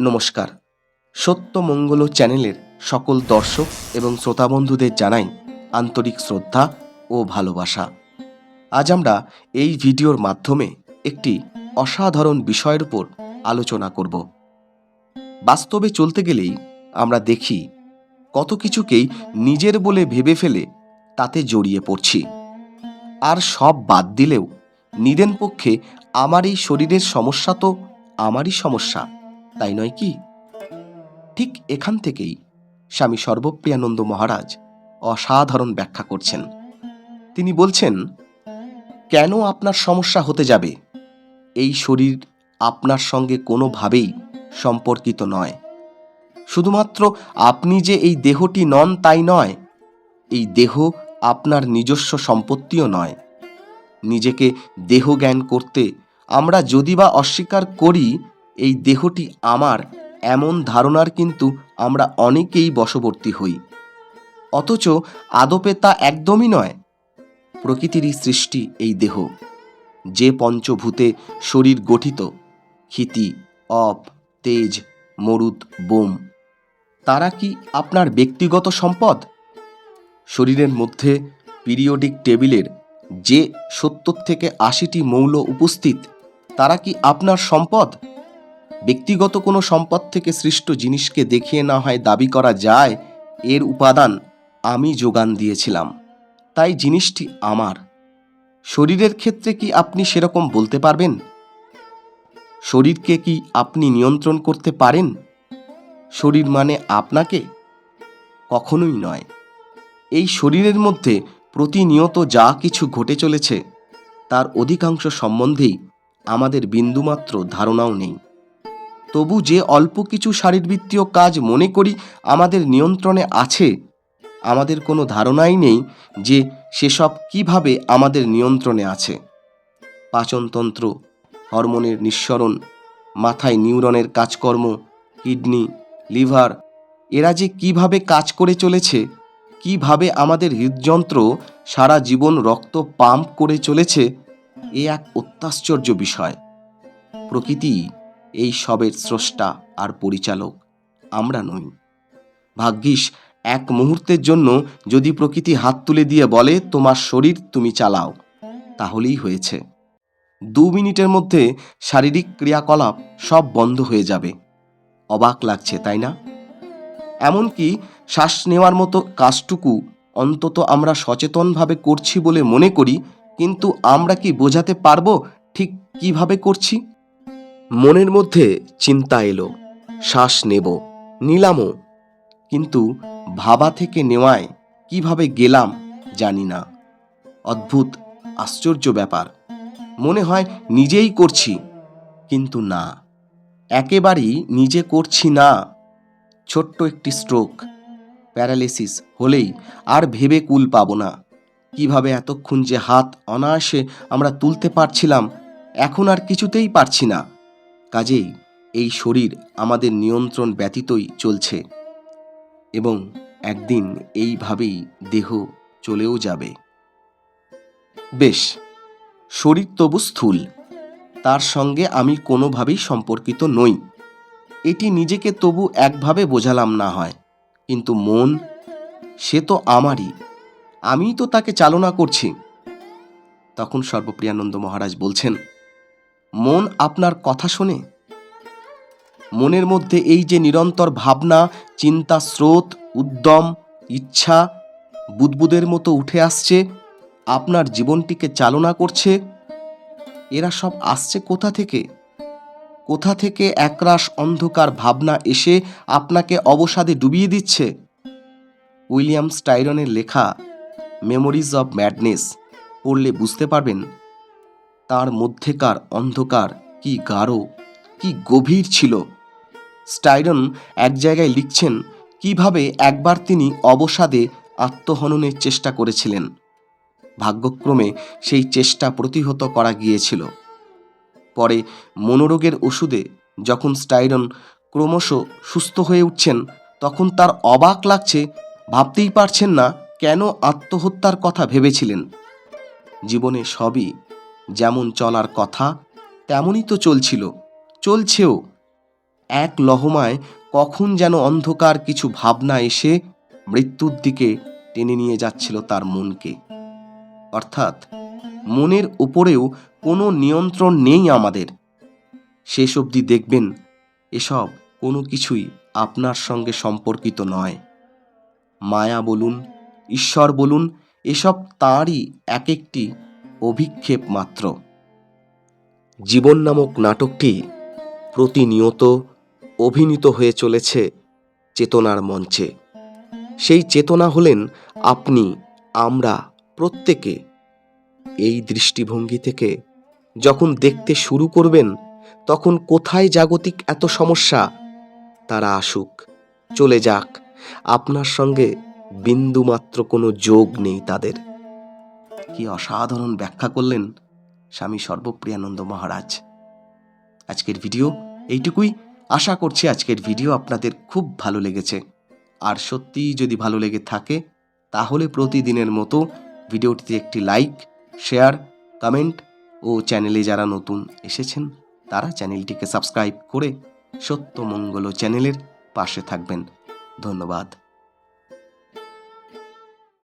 নমস্কার। সত্য মঙ্গল চ্যানেলের সকল দর্শক এবং শ্রোতা বন্ধুদের জানাই আন্তরিক শ্রদ্ধা ও ভালোবাসা। আজ আমরা এই ভিডিওর মাধ্যমে একটি অসাধারণ বিষয়ের উপর আলোচনা করব। বাস্তবে চলতে গেলেই আমরা দেখি কত কিছুকেই নিজের বলে ভেবে ফেলে তাতে জড়িয়ে পড়ছি। আর সব বাদ দিলেও নিদেন পক্ষে আমার এই শরীরের সমস্যা তো আমারই সমস্যা। তাই নয় কি? ঠিক এখান থেকেই স্বামী সর্বপ্রিয়ানন্দ মহারাজ অসাধারণ ব্যাখ্যা করছেন। তিনি বলছেন, কেন আপনার সমস্যা হতে যাবে? এই শরীর আপনার সঙ্গে কোনোভাবেই সম্পর্কিত নয়। শুধুমাত্র আপনি যে এই দেহটি নন তাই নয়, এই দেহ আপনার নিজস্ব সম্পত্তিও নয়। নিজেকে দেহ জ্ঞান করতে আমরা যদি বা অস্বীকার করি এই দেহটি আমার এমন ধারণার কিন্তু আমরা অনেকেই বশবর্তী হই। অথচ আদপে তা একদমই নয়। প্রকৃতিরই সৃষ্টি এই দেহ, যে পঞ্চভূতে শরীর গঠিত, ক্ষিতি, অপ, তেজ, মরুদ, বোম। তারা কি আপনার ব্যক্তিগত সম্পদ? শরীরের মধ্যে পিরিয়ডিক টেবিলের যে সত্তর থেকে আশিটি মৌল উপস্থিত, তারা কি আপনার সম্পদ? ব্যক্তিগত কোনো সম্পদ থেকে সৃষ্ট জিনিসকে দেখিয়ে না হয় দাবি করা যায়, এর উপাদান আমি যোগান দিয়েছিলাম। তাই জিনিসটি আমার। শরীরের ক্ষেত্রে কি আপনি সেরকম বলতে পারবেন? শরীরকে কি আপনি নিয়ন্ত্রণ করতে পারেন? শরীর মানে আপনাকে? কখনোই নয়। এই শরীরের মধ্যে প্রতিনিয়ত যা কিছু ঘটে চলেছে, তার অধিকাংশ সম্বন্ধেই আমাদের বিন্দুমাত্র ধারণাও নেই। তবু যে অল্প কিছু শারীরবৃত্তীয় কাজ মনে করি আমাদের নিয়ন্ত্রণে আছে, আমাদের কোনো ধারণাই নেই যে সেসব কীভাবে আমাদের নিয়ন্ত্রণে আছে। পাচনতন্ত্র, হরমোনের নিঃসরণ, মাথায় নিউরনের কাজকর্ম, কিডনি, লিভার, এরা যে কীভাবে কাজ করে চলেছে, কীভাবে আমাদের হৃদযন্ত্র সারা জীবন রক্ত পাম্প করে চলেছে, এ এক অত্যাশ্চর্য বিষয়। প্রকৃতি এই সবের স্রষ্টা আর পরিচালক। আমরা নই। ভাগ্যিস, এক মুহূর্তের জন্য যদি প্রকৃতি হাত তুলে দিয়ে বলে, তোমার শরীর তুমি চালাও। তাহলেই হয়েছে। দু মিনিটের মধ্যে শারীরিক ক্রিয়াকলাপ সব বন্ধ হয়ে যাবে। অবাক লাগছে, তাই না? এমনকি শ্বাস নেওয়ার মতো কাজটুকু অন্তত আমরা সচেতনভাবে করছি বলে মনে করি, কিন্তু আমরা কি বোঝাতে পারব ঠিক কীভাবে করছি? মনের মধ্যে চিন্তা এলো, শ্বাস নেব, নিলামও। কিন্তু ভাবা থেকে নেওয়ায় কীভাবে গেলাম জানি না। অদ্ভুত, আশ্চর্য ব্যাপার। মনে হয় নিজেই করছি, কিন্তু না। একেবারেই নিজে করছি না। ছোট্ট একটি স্ট্রোক প্যারালিসিস হলেই আর ভেবে কুল পাবো না। কীভাবে এতক্ষণ যে হাত অনায়াসে আমরা তুলতে পারছিলাম, এখন আর কিছুতেই পারছি না। কাজেই এই শরীর আমাদের নিয়ন্ত্রণ ব্যতীতই চলছে এবং একদিন এইভাবেই দেহ চলেও যাবে। বেশ, শরীর তবু স্থূল। তার সঙ্গে আমি কোনোভাবেই সম্পর্কিত নই। এটি নিজেকে তবু একভাবে বোঝালাম না হয়, কিন্তু মন, সে তো আমারই। আমিই তো তাকে চালনা করছি। তখন সর্বপ্রিয়ানন্দ মহারাজ বলছেন মন আপনার কথা শোনে। মনের মধ্যে এই যে নিরন্তর ভাবনা, চিন্তা, স্রোত, উদ্যম, ইচ্ছা বুদবুদের মতো উঠে আসছে, আপনার জীবনটিকে চালনা করছে, এরা সব আসছে কোথা থেকে? কোথা থেকে একরাশ অন্ধকার ভাবনা এসে আপনাকে অবসাদে ডুবিয়ে দিচ্ছে? উইলিয়াম স্টাইরনের লেখা, মেমোরিজ অব ম্যাডনেস পড়লে বুঝতে পারবেন তার মধ্যেকার অন্ধকার কি গাঢ়, কি গভীর ছিল। স্টাইরন এক জায়গায় লিখছেন কীভাবে একবার তিনি অবসাদে আত্মহননের চেষ্টা করেছিলেন। ভাগ্যক্রমে সেই চেষ্টা প্রতিহত করা গিয়েছিল। পরে মনোরোগের ওষুধে যখন স্টাইরন ক্রমশ সুস্থ হয়ে উঠছেন, তখন তার অবাক লাগছে, ভাবতেই পারছেন না কেন আত্মহত্যার কথা ভেবেছিলেন। জীবনে সবই যেমন চলার কথা, তেমনই তো চলছিল। চলছেও। এক লহমায় কখন যেন অন্ধকার কিছু ভাবনা এসে মৃত্যুর দিকে টেনে নিয়ে যাচ্ছিল তার মনকে। অর্থাৎ মনের উপরেও কোনো নিয়ন্ত্রণ নেই আমাদের। শেষ অবধি দেখবেন, এসব কোনো কিছুই আপনার সঙ্গে সম্পর্কিত নয়। মায়া বলুন, ঈশ্বর বলুন, এসব তাঁরই এক একটি অভিক্ষেপ মাত্র। জীবন নামক নাটকটি প্রতিনিয়ত অভিনীত হয়ে চলেছে চেতনার মঞ্চে। সেই চেতনা হলেন আপনি, আমরা, প্রত্যেকে। এই দৃষ্টিভঙ্গি থেকে যখন দেখতে শুরু করবেন, তখন কোথায় জাগতিক এত সমস্যা? তারা আসুক, চলে যাক। আপনার সঙ্গে বিন্দুমাত্র কোনো যোগ নেই তাদের। কি অসাধারণ ব্যাখ্যা করলেন স্বামী সর্বপ্রিয়ানন্দ মহারাজ। আজকের ভিডিও এইটুকুই। আশা করছি আজকের ভিডিও আপনাদের খুব ভালো লেগেছে। আর সত্যিই যদি ভালো লেগে থাকে, তাহলে প্রতিদিনের মতো ভিডিওটিতে একটি লাইক, শেয়ার, কমেন্ট ও চ্যানেলে যারা নতুন এসেছেন, তারা চ্যানেলটিকে সাবস্ক্রাইব করে সত্যমঙ্গল চ্যানেলের পাশে থাকবেন। ধন্যবাদ।